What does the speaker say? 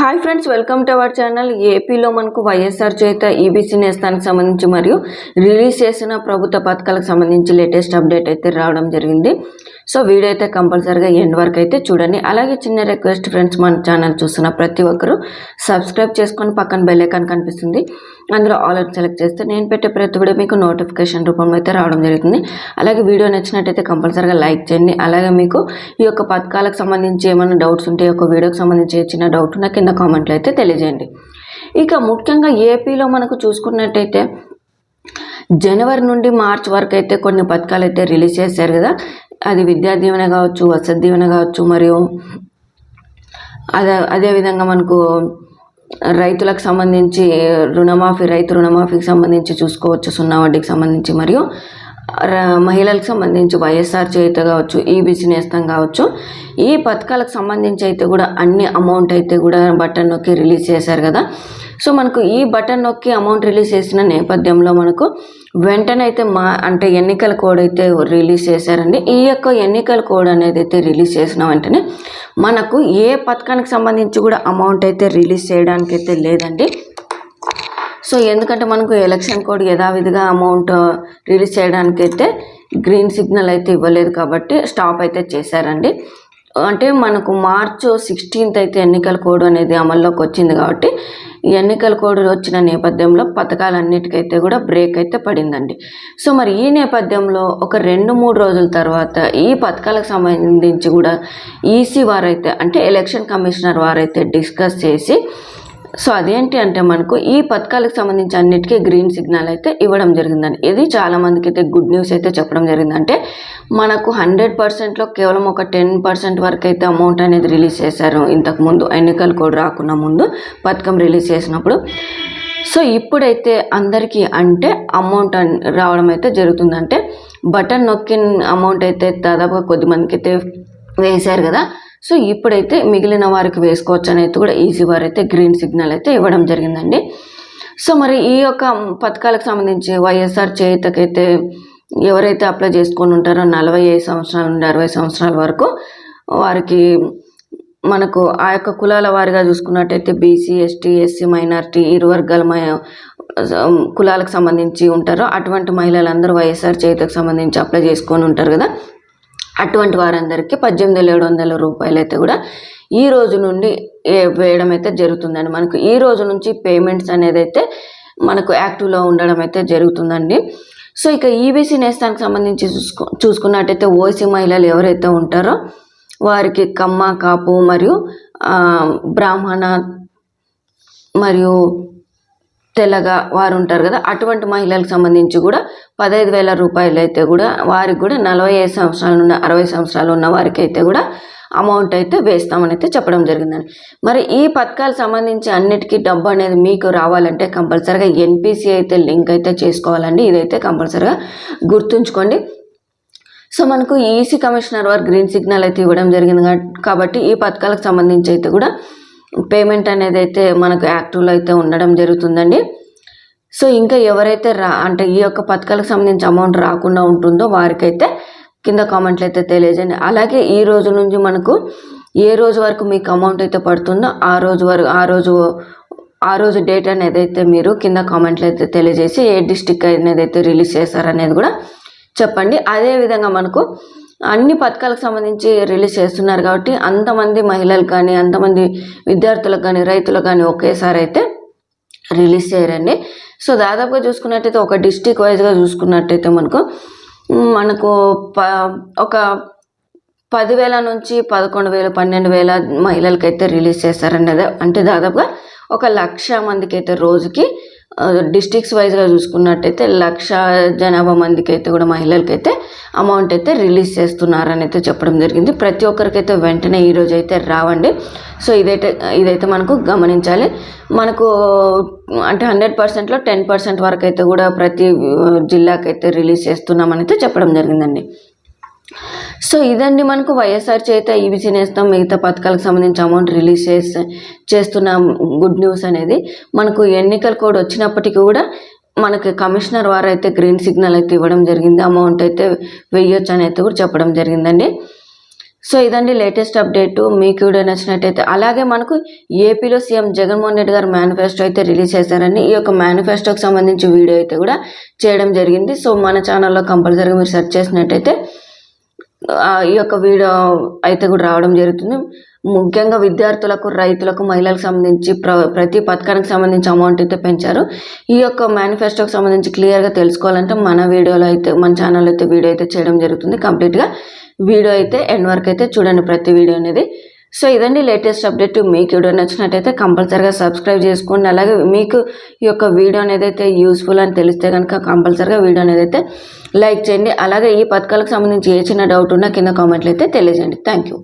Hi friends welcome to our channel. ఏపీలో మనకు వైఎస్ఆర్ చేత ఈబీసీ నేస్తానికి సంబంధించి మరియు రిలీజ్ చేసిన ప్రభుత్వ పథకాలకు సంబంధించి లేటెస్ట్ అప్డేట్ అయితే రావడం జరిగింది. సో వీడియో అయితే కంపల్సరీగా ఎండ్ వరకు అయితే చూడండి. అలాగే చిన్న రిక్వెస్ట్ ఫ్రెండ్స్ మన ఛానల్ చూస్తున్న ప్రతి ఒక్కరూ సబ్స్క్రైబ్ చేసుకొని పక్కన బెల్ ఐకాన్ కనిపిస్తుంది. అందులో ఆల్ అవుట్ సెలెక్ట్ చేస్తే నేను పెట్టే ప్రతి వీడియో మీకు నోటిఫికేషన్ రూపంలో అయితే రావడం జరుగుతుంది. అలాగే వీడియో నచ్చినట్టయితే కంపల్సరీగా లైక్ చేయండి. అలాగే మీకు ఈ యొక్క పథకాలకు సంబంధించి ఏమైనా డౌట్స్ ఉంటే ఈ యొక్క వీడియోకి సంబంధించి చిన్న డౌట్ ఉన్న కింద కామెంట్లో అయితే తెలియజేయండి. ఇక ముఖ్యంగా ఏపీలో మనకు చూసుకున్నట్టయితే జనవరి నుండి మార్చ్ వరకు అయితే కొన్ని పథకాలు అయితే రిలీజ్ చేశారు కదా. అది విద్యా దీవెన కావచ్చు వసతి దీవెన కావచ్చు మరియు అదే అదేవిధంగా మనకు రైతులకు సంబంధించి రుణమాఫీ రైతు రుణమాఫీకి సంబంధించి చూసుకోవచ్చు సున్నా వడ్డీకి సంబంధించి మరియు మహిళలకు సంబంధించి వైఎస్ఆర్ చేత కావచ్చు ఈ బిజినెస్ కావచ్చు ఈ పథకాలకు సంబంధించి అయితే కూడా అన్ని అమౌంట్ అయితే కూడా బటన్ నొక్కి రిలీజ్ చేశారు కదా. సో మనకు ఈ బటన్ నొక్కి అమౌంట్ రిలీజ్ చేసిన నేపథ్యంలో మనకు వెంటనే అయితే మా అంటే ఎన్నికల కోడ్ అయితే రిలీజ్ చేశారండి. ఈ యొక్క ఎన్నికల కోడ్ అనేది అయితే రిలీజ్ చేసిన వెంటనే మనకు ఏ పథకానికి సంబంధించి కూడా అమౌంట్ అయితే రిలీజ్ చేయడానికి అయితే లేదండి. సో ఎందుకంటే మనకు ఎలక్షన్ కోడ్ యథావిధిగా అమౌంట్ రిలీజ్ చేయడానికి అయితే గ్రీన్ సిగ్నల్ అయితే ఇవ్వలేదు కాబట్టి స్టాప్ అయితే చేశారండి. అంటే మనకు మార్చ్ సిక్స్టీన్త్ అయితే ఎన్నికల కోడ్ అనేది అమల్లోకి వచ్చింది కాబట్టి ఎన్నికల కోడ్ వచ్చిన నేపథ్యంలో పథకాలన్నిటికైతే కూడా బ్రేక్ అయితే పడిందండి. సో మరి ఈ నేపథ్యంలో ఒక రెండు మూడు రోజుల తర్వాత ఈ పథకాలకు సంబంధించి కూడా ఈసీ వారైతే అంటే ఎలక్షన్ కమిషనర్ వారైతే డిస్కస్ చేసి సో అదేంటి అంటే మనకు ఈ పథకాలకు సంబంధించి అన్నిటికీ గ్రీన్ సిగ్నల్ అయితే ఇవ్వడం జరిగిందండి. ఇది చాలా మందికి అయితే గుడ్ న్యూస్ అయితే చెప్పడం జరిగింది అంటే మనకు హండ్రెడ్ పర్సెంట్లో కేవలం ఒక టెన్ పర్సెంట్ వరకు అయితే అమౌంట్ అనేది రిలీజ్ చేశారు. ఇంతకు ముందు ఎన్నికలు కూడా రాకుండా ముందు పథకం రిలీజ్ చేసినప్పుడు. సో ఇప్పుడైతే అందరికీ అంటే అమౌంట్ అన్- రావడం అయితే జరుగుతుంది అంటే బటన్ నొక్కిన అమౌంట్ అయితే దాదాపుగా కొద్ది మందికి అయితే వేశారు కదా. సో ఇప్పుడైతే మిగిలిన వారికి వేసుకోవచ్చు అనేది కూడా ఈజీ వారు అయితే గ్రీన్ సిగ్నల్ అయితే ఇవ్వడం జరిగిందండి. సో మరి ఈ యొక్క పథకాలకు సంబంధించి వైఎస్ఆర్ చేతకైతే ఎవరైతే అప్లై చేసుకొని ఉంటారో నలభై ఐదు సంవత్సరాల నుండి అరవై సంవత్సరాల వరకు వారికి మనకు ఆ యొక్క కులాల వారిగా చూసుకున్నట్టయితే బీసీ ఎస్టీ ఎస్సీ మైనార్టీ ఇరు వర్గాల మై- కులాలకు సంబంధించి ఉంటారో అటువంటి మహిళలందరూ వైఎస్ఆర్ చేతకు సంబంధించి అప్లై చేసుకొని ఉంటారు కదా. అటువంటి వారందరికీ పద్దెనిమిది వేల ఏడు వందల రూపాయలు అయితే కూడా ఈ రోజు నుండి వేయడం అయితే జరుగుతుందండి. మనకు ఈ రోజు నుంచి పేమెంట్స్ అనేది అయితే మనకు యాక్టివ్లో ఉండడం అయితే జరుగుతుందండి. సో ఇక ఈబీసీ నేస్తానికి సంబంధించి చూసుకు చూసుకున్నట్టయితే ఓసీ మహిళలు ఎవరైతే ఉంటారో వారికి కమ్మ కాపు మరియు బ్రాహ్మణ మరియు తెల్లగా వారు ఉంటారు కదా అటువంటి మహిళలకు సంబంధించి కూడా పదహైదు వేల రూపాయలు అయితే కూడా వారికి కూడా నలభై ఐదు సంవత్సరాల నుండి అరవై సంవత్సరాలు ఉన్న వారికి అయితే కూడా అమౌంట్ అయితే వేస్తామని అయితే చెప్పడం జరిగిందండి. మరి ఈ పథకాలు సంబంధించి అన్నిటికీ డబ్బు అనేది మీకు రావాలంటే కంపల్సరీగా ఎన్పిసి అయితే లింక్ అయితే చేసుకోవాలండి. ఇదైతే కంపల్సరీగా గుర్తుంచుకోండి. సో మనకు ఈసీ కమిషనర్ వారు గ్రీన్ సిగ్నల్ అయితే ఇవ్వడం జరిగింది కాబట్టి ఈ పథకాలకు సంబంధించి అయితే కూడా పేమెంట్ అనేది అయితే మనకు యాక్టివ్లో అయితే ఉండడం జరుగుతుందండి. సో ఇంకా ఎవరైతే రా అంటే ఈ యొక్క పథకాలకు సంబంధించి అమౌంట్ రాకుండా ఉంటుందో వారికైతే కింద కామెంట్లు అయితే తెలియజేయండి. అలాగే ఈ రోజు నుంచి మనకు ఏ రోజు వరకు మీకు అమౌంట్ అయితే పడుతుందో ఆ రోజు వరకు ఆ రోజు ఆ రోజు డేట్ అనేది అయితే మీరు కింద కామెంట్లు అయితే తెలియజేసి ఏ డిస్టిక్ అనేది అయితే రిలీజ్ చేస్తారనేది కూడా చెప్పండి. అదే విధంగా మనకు అన్ని పథకాలకు సంబంధించి రిలీజ్ చేస్తున్నారు కాబట్టి అంతమంది మహిళలకు కానీ అంతమంది విద్యార్థులకు కానీ రైతులకు కానీ ఒకేసారి అయితే రిలీజ్ చేయరండి. సో దాదాపుగా చూసుకున్నట్టయితే ఒక డిస్టిక్ వైజ్గా చూసుకున్నట్టయితే మనకు మనకు ప ఒక పదివేల నుంచి పదకొండు వేలు పన్నెండు వేల మహిళలకైతే రిలీజ్ చేస్తారండి అదే అంటే దాదాపుగా ఒక లక్ష మందికి అయితే రోజుకి డిస్ట్రిక్ట్స్ వైజ్గా చూసుకున్నట్టయితే లక్ష జనాభా మందికి అయితే కూడా మహిళలకైతే అమౌంట్ అయితే రిలీజ్ చేస్తున్నారని అయితే చెప్పడం జరిగింది. ప్రతి ఒక్కరికైతే వెంటనే ఈ రోజు అయితే రావండి. సో ఇదైతే ఇదైతే మనకు గమనించాలి. మనకు అంటే హండ్రెడ్ పర్సెంట్లో టెన్ పర్సెంట్ వరకు అయితే కూడా ప్రతి జిల్లాకైతే రిలీజ్ చేస్తున్నామని అయితే చెప్పడం జరిగిందండి. సో ఇదండి మనకు వైఎస్ఆర్ చేత ఈబీసీ నేస్తాం మిగతా పథకాలకు సంబంధించి అమౌంట్ రిలీజ్ చేసే చేస్తున్న గుడ్ న్యూస్ అనేది. మనకు ఎన్నికల కోడ్ వచ్చినప్పటికీ కూడా మనకి కమిషనర్ వారు అయితే గ్రీన్ సిగ్నల్ అయితే ఇవ్వడం జరిగింది. అమౌంట్ అయితే వెయ్యొచ్చు అని అయితే కూడా చెప్పడం జరిగిందండి. సో ఇదండి లేటెస్ట్ అప్డేట్ మీకు వీడియో నచ్చినట్టయితే అలాగే మనకు ఏపీలో సీఎం జగన్మోహన్ రెడ్డి గారు మేనిఫెస్టో అయితే రిలీజ్ చేశారని ఈ యొక్క మేనిఫెస్టోకి సంబంధించి వీడియో అయితే కూడా చేయడం జరిగింది. సో మన ఛానల్లో కంపల్సరీగా మీరు సెర్చ్ చేసినట్టయితే ఈ యొక్క వీడియో అయితే కూడా రావడం జరుగుతుంది. ముఖ్యంగా విద్యార్థులకు రైతులకు మహిళలకు సంబంధించి ప్ర ప్రతి పథకానికి సంబంధించి అమౌంట్ అయితే పెంచారు. ఈ యొక్క మేనిఫెస్టోకి సంబంధించి క్లియర్గా తెలుసుకోవాలంటే మన వీడియోలో అయితే మన ఛానల్ అయితే వీడియో అయితే చేయడం జరుగుతుంది. కంప్లీట్గా వీడియో అయితే ఎండ్ వరకు అయితే చూడండి ప్రతి వీడియో అనేది. సో ఇదండి లేటెస్ట్ అప్డేట్. మీకు వీడియో నచ్చినట్టయితే కంపల్సరీగా సబ్స్క్రైబ్ చేసుకోండి. అలాగే మీకు ఈ యొక్క వీడియో అనేది అయితే యూస్ఫుల్ అని తెలిస్తే కనుక కంపల్సరీగా వీడియో అనేది అయితే లైక్ చేయండి. అలాగే ఈ పథకాలకు సంబంధించి ఏ చిన్న డౌట్ ఉన్నా కింద కామెంట్లు అయితే తెలియజేయండి. Thank you